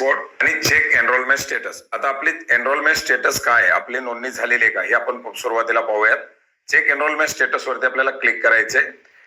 Dashboard आणि check enrolment status आता आपली एनरोलमेंट स्टेटस काय आपली नोंदणी झालेली आहे का? हे आपण सुरुवातीला पाहूयात. चेक एनरोलमेंट स्टेटस वरती आपल्याला क्लिक करायचे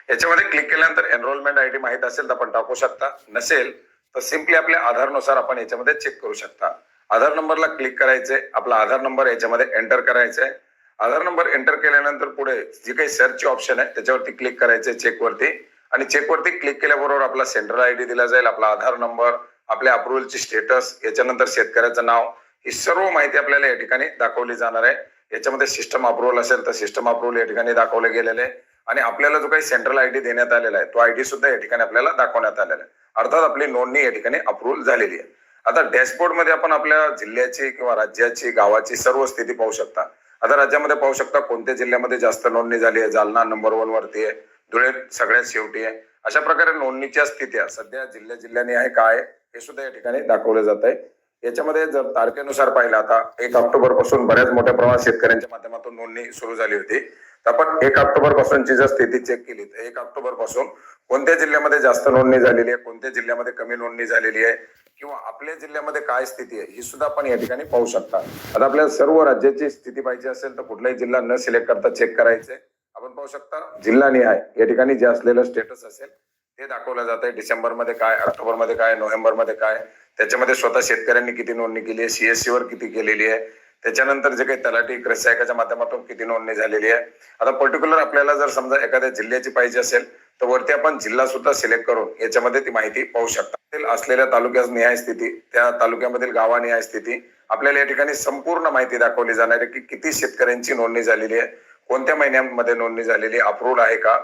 याच्यामध्ये क्लिक केल्यानंतर एनरोलमेंट आय डी माहीत असेल तर आपण टाकू शकता. नसेल तर सिम्पली आपल्या आधारनुसार आपण याच्यामध्ये चेक करू शकता. आधार नंबरला क्लिक करायचे आपला आधार नंबर याच्यामध्ये एंटर करायचा आहे आधार नंबर एंटर केल्यानंतर पुढे जी काही सर्चची ऑप्शन आहे त्याच्यावरती क्लिक करायचे चेकवरती आणि चेकवरती क्लिक केल्याबरोबर आपला सेंट्रल आय डी दिला जाईल आपला आधार नंबर आपल्या अप्रुव्हलची स्टेटस याच्यानंतर शेतकऱ्याचं नाव ही सर्व माहिती आपल्याला या ठिकाणी दाखवली जाणार आहे. याच्यामध्ये सिस्टम अप्रुव्हल असेल तर सिस्टम अप्रुव्हल या ठिकाणी दाखवले गेलेले आहे. आणि आपल्याला जो काही सेंट्रल आयडी देण्यात आलेला आहे तो आयडी सुद्धा या ठिकाणी आपल्याला दाखवण्यात आलेला आहे. अर्थात आपली नोंदणी या ठिकाणी अप्रुव्हल झालेली आहे. आता डॅशबोर्डमध्ये आपण आपल्या जिल्ह्याची किंवा राज्याची गावाची सर्व स्थिती पाहू शकता. आता राज्यामध्ये पाहू शकता कोणत्या जिल्ह्यामध्ये जास्त नोंदणी झाली आहे? जालना नंबर वन वरती आहे. धुळे सगळ्यात शेवटी आहे. अशा प्रकारे नोंदणीच्या स्थित्या सध्या जिल्ह्या जिल्ह्याने आहे काय हे सुद्धा या ठिकाणी दाखवलं जात आहे. याच्यामध्ये जर तारखेनुसार पाहिलं आता एक ऑक्टोबरपासून बऱ्याच मोठ्या प्रमाणात शेतकऱ्यांच्या माध्यमातून नोंदणी सुरू झाली होती. तर आपण एक ऑक्टोबर पासूनची जर स्थिती चेक केली तर एक ऑक्टोबरपासून कोणत्या जिल्ह्यामध्ये जास्त नोंदणी झालेली आहे कोणत्या जिल्ह्यामध्ये कमी नोंदणी झालेली आहे किंवा आपल्या जिल्ह्यामध्ये काय स्थिती आहे ही सुद्धा आपण या ठिकाणी पाहू शकता. आता आपल्याला सर्व राज्याची स्थिती पाहिजे असेल तर कुठलाही जिल्हा न सिलेक्ट करता चेक करायचंय आपण पाहू शकता जिल्हा निहाय या ठिकाणी जे असलेलं स्टेटस असेल ते दाखवलं जात आहे डिसेंबरमध्ये काय ऑक्टोबरमध्ये काय नोव्हेंबरमध्ये काय? त्याच्यामध्ये स्वतः शेतकऱ्यांनी किती नोंदणी केली आहे? सीएससी वर किती केलेली आहे? त्याच्यानंतर जे काही तलाठी कृषी माध्यमातून किती नोंदणी झालेली आहे? आता पर्टिक्युलर आपल्याला जर समजा एखाद्या जिल्ह्याची पाहिजे असेल तर वरती आपण जिल्हा सुद्धा सिलेक्ट करून याच्यामध्ये ती माहिती पाहू शकता. असलेल्या तालुक्यात निहाय स्थिती त्या तालुक्यामधील गावानिहाय स्थिती आपल्याला या ठिकाणी संपूर्ण माहिती दाखवली जाणार आहे की किती शेतकऱ्यांची नोंदणी झालेली आहे? कोणत्या महिन्यामध्ये नोंदणी झालेली अप्रूव्ड आहे का?